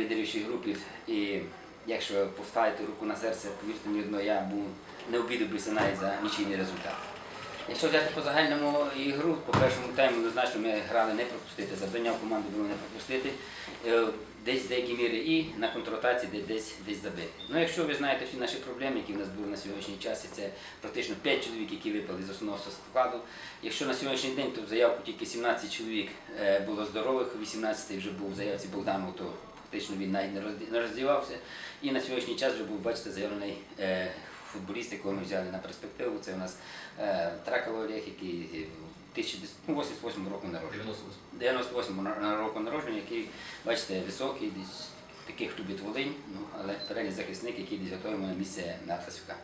лідерівчій групі. І якщо поставити руку на серце, повірте мені одно, я був не обідався навіть за нічийний результат. Якщо взяти по загальному ігру, по першому тайму однозначно ми грали не пропустити. Завдання в команди було не пропустити. Е, Десь в деякій мірі і на контратації де- десь десь забити. Ну, якщо ви знаєте всі наші проблеми, які в нас були на сьогоднішній час, це практично 5 чоловік, які випали з основного складу. Якщо на сьогоднішній день то в заявку тільки 17 чоловік е, було здорових, 18 вже був в заявці Богданов, то фактично він навіть не роздівався. І на сьогоднішній час вже був, бачите, заявлений е, футболіст, якого ми взяли на перспективу. Це у нас е, Тракало Олег, який е, в 1988 року народження. 98 на- року народження, який, бачите, високий, десь таких любить Волинь, ну, але передній захисник, який десь готуємо на місце на Фасюка.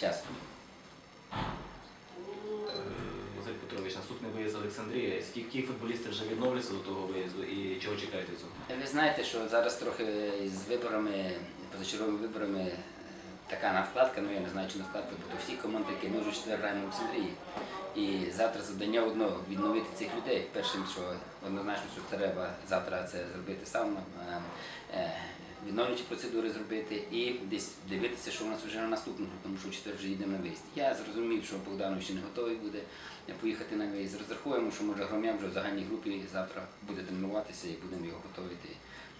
Зараз. Петрович, наступний виїзд з Олександрії. Скільки футболістів вже відновляться до того виїзду і чого чекаєте цього? Ви знаєте, що зараз трохи з виборами, позачерговими виборами е, така надкладка, ну я не знаю, чи надкладка, бо то всі команди, які ми вже четвер граємо в Олександрії. І завтра завдання одно відновити цих людей. Першим, що однозначно, що треба завтра це зробити сам, е, е, відновлюючі процедури зробити і десь дивитися, що у нас вже на наступну гру, тому що в четвер вже їдемо на виїзд. Я зрозумів, що Богданов ще не готовий буде поїхати на виїзд. Розраховуємо, що може Громян вже в загальній групі завтра буде тренуватися і будемо його готувати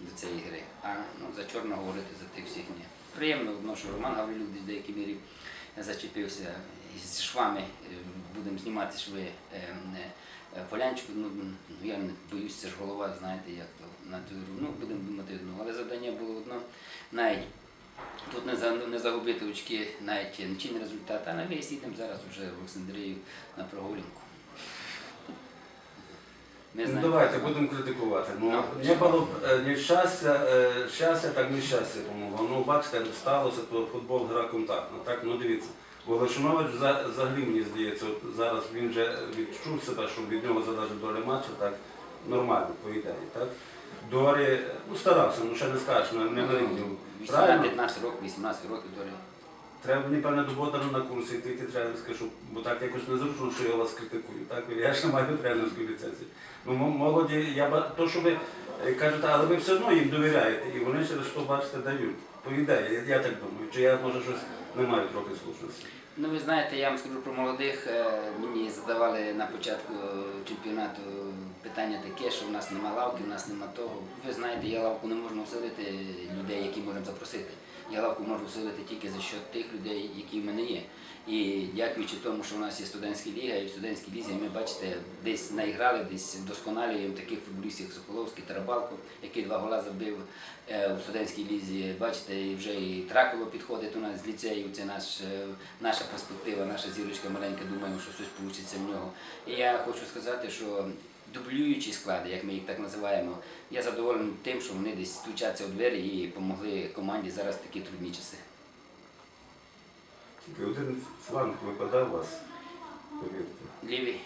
до цієї гри. А ну, за чорно говорити за тих всіх ні. Приємно, одно, що Роман Гаврилюк десь в деякій мірі зачепився з швами. е, Будемо знімати шви е, е, полянчику. Ну, ну, я не боюсь, це ж голова, знаєте, як то на ту. Ну, будемо думати одно. Але завдання було одно. Навіть тут не, за, не загубити очки, навіть нічийний результат, а на весь їдемо зараз вже в Олександрію на прогулянку. Ми Ну, давайте будемо критикувати. Ну, Ну, не було б е, ні щастя, щастя, так не щастя помогло. Ну, бачите, сталося, то футбол гра контактна. Так, ну дивіться. Волошинович за- взагалі, мені здається, от зараз він вже відчув себе, що від нього залежить доля матчу, так нормально, по ідеї. Так? Дорі, ну старався, ну ще не скажеш, не вирівняв. Правильно? 15 років, 18 років долі. Треба мені певне до Богдана на курси йти, йти тренерське, щоб, бо так якось незручно, що я вас критикую. Так? Я ж не маю тренерської ліцензії. Ну, молоді, я ба- то, що ви е, кажете, але ви все одно їм довіряєте, і вони через що бачите дають. По ідеї, я, я так думаю, чи я може щось не маю трохи слушності. Ну, ви знаєте, я вам скажу про молодих. Е, Мені задавали на початку чемпіонату питання таке, що в нас нема лавки, в нас нема того. Ви знаєте, я лавку не можу усилити людей, які можемо запросити. Я лавку можу усилити тільки за счет тих людей, які в мене є. І дякуючи тому, що у нас є студентська ліга, і в студентській лізі ми бачите, десь наіграли, десь вдосконалюємо таких футболістів, як Соколовський, Тарабалко, який два гола забив е, в студентській лізі. Бачите, і вже і Траколо підходить у нас з ліцею. Це наш, е, наша перспектива, наша зірочка маленька. Думаємо, що щось вийде в нього. І я хочу сказати, що дублюючі склади, як ми їх так називаємо, я задоволений тим, що вони десь стучаться у двері і допомогли команді зараз в такі трудні часи. Тільки один фланг випадав у вас, повірте. Лівий.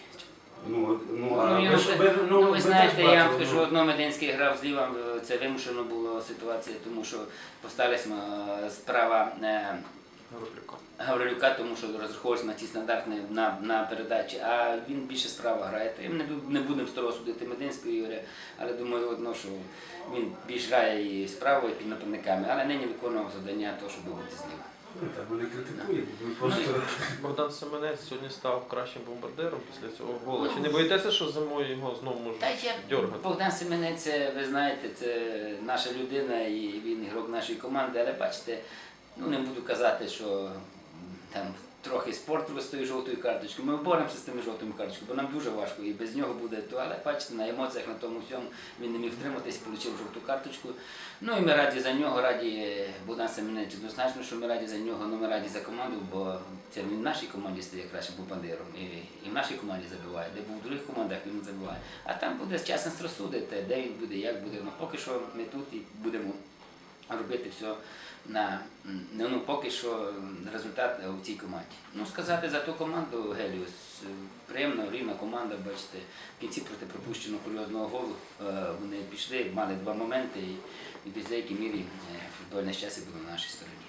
Ну, ну, Ну, а я ви, ж- ви, Ну, ви теж знаєте, я вам бачили, скажу, ну, одно Мединський грав зліва, е, це вимушено була ситуація, тому що посталися ми е, справа е, Гаврилюка, тому що розраховувалися на ті стандартні на, на передачі, а він більше справа грає. То не, ду- не будемо строго судити Мединського Ігоря, але думаю одно, що він більш грає і справа, і під нападниками, але нині виконував завдання того, щоб бути зліва. Не просто... Богдан Семенець сьогодні став кращим бомбардиром після цього голу. Чи не боїтеся, що зимою його знову можуть Та я дергати? Богдан Семенець, ви знаєте, це наша людина і він ігрок нашої команди, але бачите, ну не буду казати, що там трохи спорту з тою жовтою карточкою. Ми боремося з тими жовтими карточками, бо нам дуже важко і без нього буде то, але бачите, на емоціях на тому всьому він не міг втриматись, отримав жовту карточку. Ну і ми раді за нього, раді Богдан Семенець однозначно, що ми раді за нього, ну ми раді за команду, бо це він в нашій команді стає кращим бомбардиром. І, і в нашій команді забиває, де був в других командах він забиває. А там буде з розсудити, де він буде, як буде. Ну поки що ми тут і будемо робити все на ну, ну, поки що результат е, у цій команді. Ну сказати за ту команду Геліус, приємно, рівна команда, бачите, в кінці проти пропущеного кульозного голу е, вони пішли, мали два моменти і, в деякій мірі е, футбольне щастя було на нашій стороні.